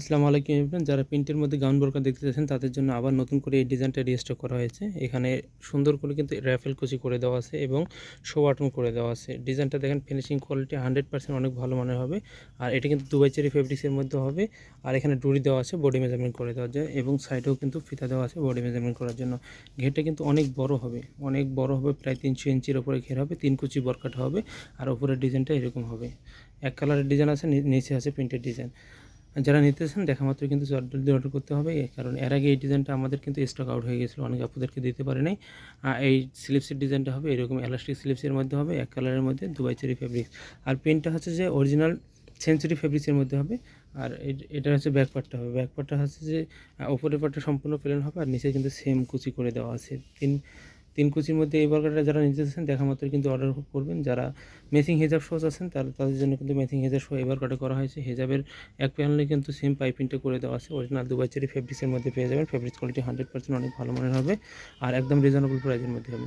আসসালামু আলাইকুম এভরিওয়ান যারা প্রিন্টের মধ্যে গাউন বোরকা দেখতে চাচ্ছেন, তাদের জন্য আবার নতুন করে এই ডিজাইনটা রিস্টক করা হয়েছে। এখানে সুন্দর করে কিন্তু র্যাফেল কুচি করে দেওয়া আছে এবং শো বাটন করে দেওয়া আছে। ডিজাইনটা দেখেন ফিনিশিং কোয়ালিটি হান্ড্রেড পার্সেন্ট অনেক ভালো মানের হবে। আর এটা কিন্তু দুবাই চেরি ফেব্রিক্সের মধ্যে হবে। আর এখানে ডুরি দেওয়া আছে বডি মেজারমেন্ট করে দেওয়া যায় এবং সাইডেও কিন্তু ফিতা দেওয়া আছে বডি মেজারমেন্ট করার জন্য। ঘেরটা কিন্তু অনেক বড় হবে। অনেক বড় হবে, প্রায় তিনশো ইঞ্চির ওপরে ঘের হবে, তিন কুচি বরকাটা হবে, আর ওপরের ডিজাইনটা এরকম হবে। এক কালারের ডিজাইন আছে নিচে আছে প্রিন্টের ডিজাইন যারা নিতেছেন, দেখা মাত্র কিন্তু দিয়ে অর্ডার করতে হবে। কারণ এর আগে এই ডিজাইনটা আমাদের কিন্তু স্টক আউট হয়ে গেছিল, অনেক আপনাদেরকে দিতে পারে নাই। এই স্লিপসের ডিজাইনটা হবে, এরকম এলাস্টিক স্লিপসের মধ্যে হবে, এক কালারের মধ্যে দুবাই চেরি ফেব্রিক্স আর পেনটা হচ্ছে যে অরিজিনাল সেঞ্চুরি ফেব্রিক্সের মধ্যে হবে। আর এটা হচ্ছে ব্যাক পার্টটা হবে। ব্যাক পার্টটা হচ্ছে যে ওপরের পার্টটা সম্পূর্ণ প্লেন হবে, আর নিচে কিন্তু সেম কুচি করে দেওয়া আছে। তিন তিন কুচির মধ্যে এই বর্গারটা যারা নিতে চাচ্ছেন দেখা মাত্র কিন্তু অর্ডার করবেন। যারা মেসিং হেজাব শোজ আছেন, তার তাদের জন্য কিন্তু মেসিং হেজাব শো এবার কাটা করা হয়েছে। হেজাবের এক প্যানেলে কিন্তু সেম পাইপিংটা করে দেওয়া আছে। অরিজিনাল দুবাই চেরি ফেব্রিক্সের মধ্যে পেয়ে যাবেন। ফেব্রিক্স কোয়ালিটি হান্ড্রেড পার্সেন্ট অনেক ভালো মানের হবে। আর একদম রিজনেবল প্রাইসের মধ্যে হবে।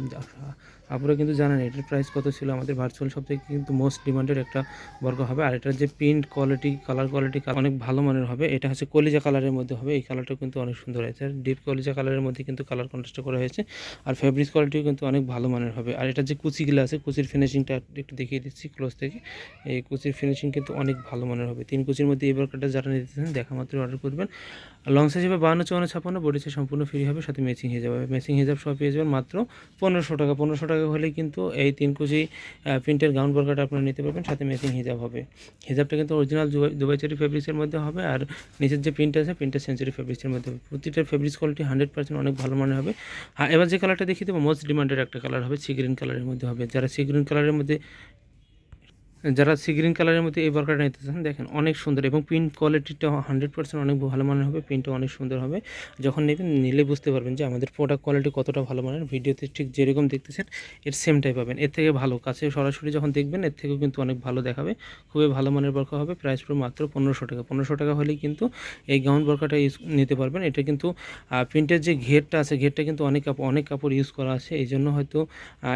আপনারা কিন্তু জানেন, এটার প্রাইস কত ছিল? আমাদের ভার্চুয়াল সব থেকে কিন্তু মোস্ট ডিমান্ডেড একটা বর্গ হবে। আর এটার যে প্রিন্ট কোয়ালিটি কালার কোয়ালিটি অনেক ভালো মানের হবে। এটা হচ্ছে কলিজা কালারের মধ্যে হবে। এই কালারটা কিন্তু অনেক সুন্দর হয়েছে। আর ডিপ কলিজা কালারের মধ্যে কিন্তু কালার কন্ট্রাস্ট করা হয়েছে। আর ফেব্রিক্স কোয়ালিটিও কিন্তু অনেক ভালো মানের হবে। আর এটা যে কুচিগুলো আছে, কুচির ফিনিশিংটা একটু দেখিয়ে দিচ্ছি ক্লোজ থেকে। এই কুচির ফিনিশিং কিন্তু অনেক ভালো মানের হবে। তিন কুচির মধ্যে এই বর্গটা যারা নিতেছেন দেখা মাত্র অর্ডার করবেন। লং সাইজ হবে বাহান্ন, চুয়ান্ন ছাপান্ন বডি সাইজ সম্পূর্ণ ফ্রি হবে, সাথে ম্যাচিং হয়ে যাবে ম্যাচিং হিসাব সব পেয়ে যাবেন মাত্র পনেরোশো টাকা। পনেরোশো টাকা হলে কিন্তু এই তিন কুচি প্রিন্টের গাউন বর্গাটা আপনারা নিতে পারবেন, সাথে ম্যাচিং হিজাব হবে। হিজাবটা কিন্তু অরিজিনাল দুবাই চেরি ফেব্রিক্সের মধ্যে হবে। আর নিচের যে প্রিন্ট আছে প্রিন্টের সেঞ্চুরি ফেব্রিক্সের মধ্যে হবে। প্রতিটা ফেব্রিক্স কোয়ালিটি হান্ড্রেড পার্সেন্ট অনেক ভালো মানের হবে। হ্যাঁ এবার যে কালারটা দেখিয়ে দেবো মোস্ট ডিমান্ডেড একটা কালার হবে সি গ্রিন কালারের মধ্যে হবে। যারা সি গ্রিন কালারের মধ্যে যারা সি গ্রিন কালারের মধ্যে এই বর্কারটা নিতে চান, দেখেন অনেক সুন্দর এবং প্রিন্ট কোয়ালিটিটা হান্ড্রেড পার্সেন্ট অনেক ভালো মানের হবে প্রিন্টও অনেক সুন্দর হবে। যখন নেবেন, নিলে বুঝতে পারবেন যে আমাদের প্রোডাক্ট কোয়ালিটি কতটা ভালো মানের। ভিডিওতে ঠিক যেরকম দেখতেছেন, এর সেমটাই পাবেন। এর থেকে ভালো, কাছে সরাসরি যখন দেখবেন, এর থেকেও কিন্তু অনেক ভালো দেখাবে। খুবই ভালো মানের বর্কা হবে প্রাইস পুরো মাত্র পনেরোশো টাকা। পনেরোশো টাকা হলেই কিন্তু এই গাউন বর্কাটা ইউজ নিতে পারবেন। এটা কিন্তু প্রিন্টের যে ঘেরটা আছে, ঘেরটা কিন্তু অনেক অনেক কাপড় ইউজ করা আছে। এই জন্য হয়তো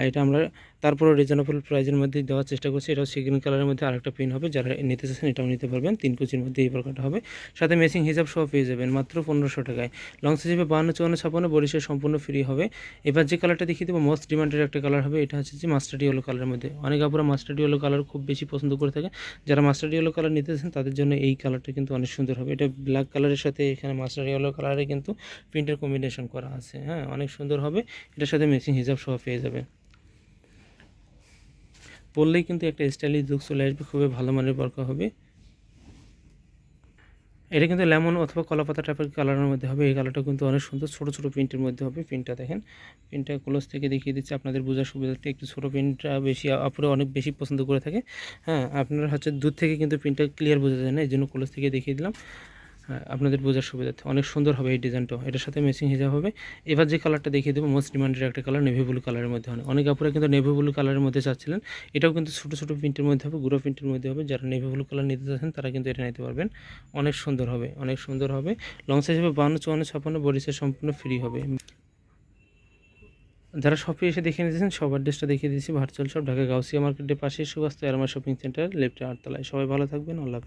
এটা আমরা তারপরে রিজনেবল প্রাইসের মধ্যে দেওয়ার চেষ্টা করছি। এটাও সি গ্রিন কালারের মধ্যে আরেকটা পিন হবে, যারা নিতে চাচ্ছেন এটাও নিতে পারবেন। তিন কুচির মধ্যে এই প্রকারটা হবে। সাথে মেসিং হিসাব সহ পেয়ে যাবেন মাত্র পনেরোশো টাকায়। লং হবে বাহান্ন, চুয়ান্ন ছাপান্ন বরিশের সম্পূর্ণ ফ্রি হবে। এবার যে কালারটা দেখিয়ে দেবো মোস্ট ডিমান্ডেড একটা কালার হবে, এটা হচ্ছে যে মাস্টার্ড ইয়েলো কালারের মধ্যে। অনেক আপুরা মাস্টার্ড ইয়েলো কালার খুব বেশি পছন্দ করে থাকে। যারা মাস্টার্ড ইয়েলো কালার নিতে চাচ্ছেন, তাদের জন্য এই কালারটা কিন্তু অনেক সুন্দর হবে। এটা ব্ল্যাক কালারের সাথে এখানে মাস্টার্ড ইয়েলো কালারে কিন্তু প্রিন্টের কম্বিনেশন করা আছে। হ্যাঁ অনেক সুন্দর হবে। এটার সাথে মেসিং হিসাব সহ পেয়ে যাবেন। পরলেই কিন্তু একটা স্টাইলিশ লুক চলে আসবে, খুবই ভালো মানের বরকা হবে। এটা কিন্তু লেমন অথবা কলাপাতা টাইপের কালারের মধ্যে হবে। এই কালারটা কিন্তু অনেক সুন্দর, ছোটো ছোটো প্রিন্টের মধ্যে হবে প্রিন্টটা দেখেন। প্রিন্টটা ক্লোজ থেকে দেখিয়ে দিচ্ছে, আপনাদের বোঝার সুবিধার্থে একটু ছোটো প্রিন্টটা বেশি আপুরে অনেক বেশি পছন্দ করে থাকে। হ্যাঁ আপনারা হচ্ছে দূর থেকে কিন্তু প্রিন্টটা ক্লিয়ার বোঝা যায় না, এই জন্য ক্লোজ থেকে দেখিয়ে দিলাম। আপনাদের বোঝার সুবিধার্থে। অনেক সুন্দর হবে এই ডিজাইনটা এটার সাথে ম্যাচিং হিসাব হবে এবার যে কালারটা দেখিয়ে দেবো মোস্ট ডিমান্ডেড একটা কালার নেভি ব্লু কালারের মধ্যে হবে অনেক আপুরা কিন্তু নেভি ব্লু কালারের মধ্যে চাচ্ছিলেন। এটাও কিন্তু ছোটো ছোটো প্রিন্টের মধ্যে হবে, গুঁড়ো প্রিন্টের মধ্যে হবে। যারা নেভি ব্লু কালার নিতে চাচ্ছেন, তারা কিন্তু এটা নিতে পারবেন। অনেক সুন্দর হবে, অনেক সুন্দর হবে। লং সাইজ হবে বান্ন চুয়ান্ন, ছাপ্পান্ন বডিসের সম্পূর্ণ ফ্রি হবে। যারা শপে এসে দেখে নিতেছেন সব অ্যাড্রেসটা দেখিয়ে দিয়েছি। ভার্চুয়াল শপ ঢাকা, গাউসিয়া মার্কেটের পাশে সুবাস্ত এরমা শপিং সেন্টার লেফটে আটতলায়। সবাই ভালো থাকবেন, আল্লাহ।